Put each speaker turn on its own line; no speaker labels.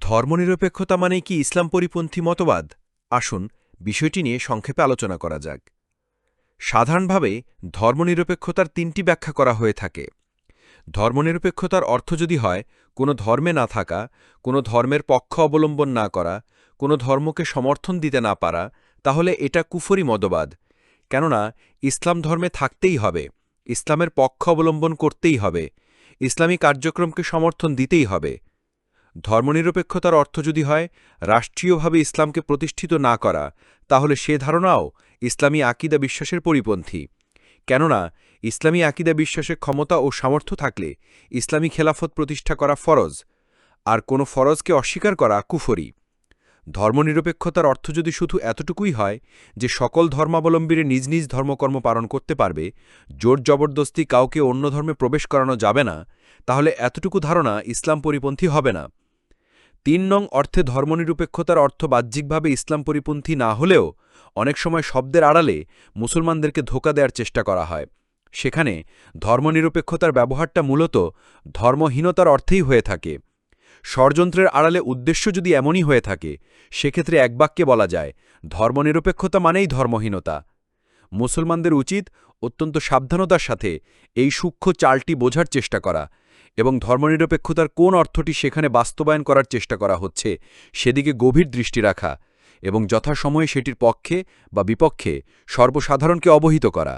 ধর্মনিরপেক্ষতা মানে কি ইসলাম পরিপন্থী মতবাদ? আসুন বিষয়টি নিয়ে সংক্ষেপে আলোচনা করা যাক। সাধারণভাবে ধর্মনিরপেক্ষতার তিনটি ব্যাখ্যা করা হয়ে থাকে। ধর্মনিরপেক্ষতার অর্থ যদি হয়, কোনো ধর্মে না থাকা, কোনো ধর্মের পক্ষ অবলম্বন না করা, কোনো ধর্মকে সমর্থন দিতে না পারা, তাহলে এটা কুফরি মতবাদ। কেননা, ইসলাম ধর্মে থাকতেই হবে, ইসলামের পক্ষ অবলম্বন করতেই হবে, ইসলামী কার্যক্রমকে সমর্থন দিতেই হবে। ধর্মনিরপেক্ষতার অর্থ যদি হয়, রাষ্ট্রীয়ভাবে ইসলামকে প্রতিষ্ঠিত না করা, তাহলে সে ধারণাও ইসলামী আকিদা বিশ্বাসের পরিপন্থী। কেননা, ইসলামী আকিদা বিশ্বাসের ক্ষমতা ও সামর্থ্য থাকলে ইসলামী খেলাফত প্রতিষ্ঠা করা ফরজ, আর কোনো ফরজকে অস্বীকার করা কুফরি। ধর্মনিরপেক্ষতার অর্থ যদি শুধু এতটুকুই হয় যে সকল ধর্মাবলম্বীরা নিজ নিজ ধর্মকর্ম পালন করতে পারবে, জোর জবরদস্তি কাউকে অন্য ধর্মে প্রবেশ করানো যাবে না, তাহলে এতটুকু ধারণা ইসলাম পরিপন্থী হবে না। তিন নং অর্থে ধর্মনিরপেক্ষতার অর্থ বাহ্যিকভাবে ইসলাম পরিপন্থী না হলেও অনেক সময় শব্দের আড়ালে মুসলমানদেরকে ধোকা দেওয়ার চেষ্টা করা হয়। সেখানে ধর্মনিরপেক্ষতার ব্যবহারটা মূলত ধর্মহীনতার অর্থেই হয়ে থাকে। ষড়যন্ত্রের আড়ালে উদ্দেশ্য যদি এমনই হয়ে থাকে, সেক্ষেত্রে এক বাক্যে বলা যায়, ধর্মনিরপেক্ষতা মানেই ধর্মহীনতা। মুসলমানদের উচিত অত্যন্ত সাবধানতার সাথে এই সূক্ষ্ম চালটি বোঝার চেষ্টা করা। এবং ধর্মনিরপেক্ষতার কোন অর্থটি সেখানে বাস্তবায়ন করার চেষ্টা করা হচ্ছে, সেদিকে গভীর দৃষ্টি রাখা এবং যথাসময়ে সেটির পক্ষে বা বিপক্ষে সর্বসাধারণকে অবহিত করা।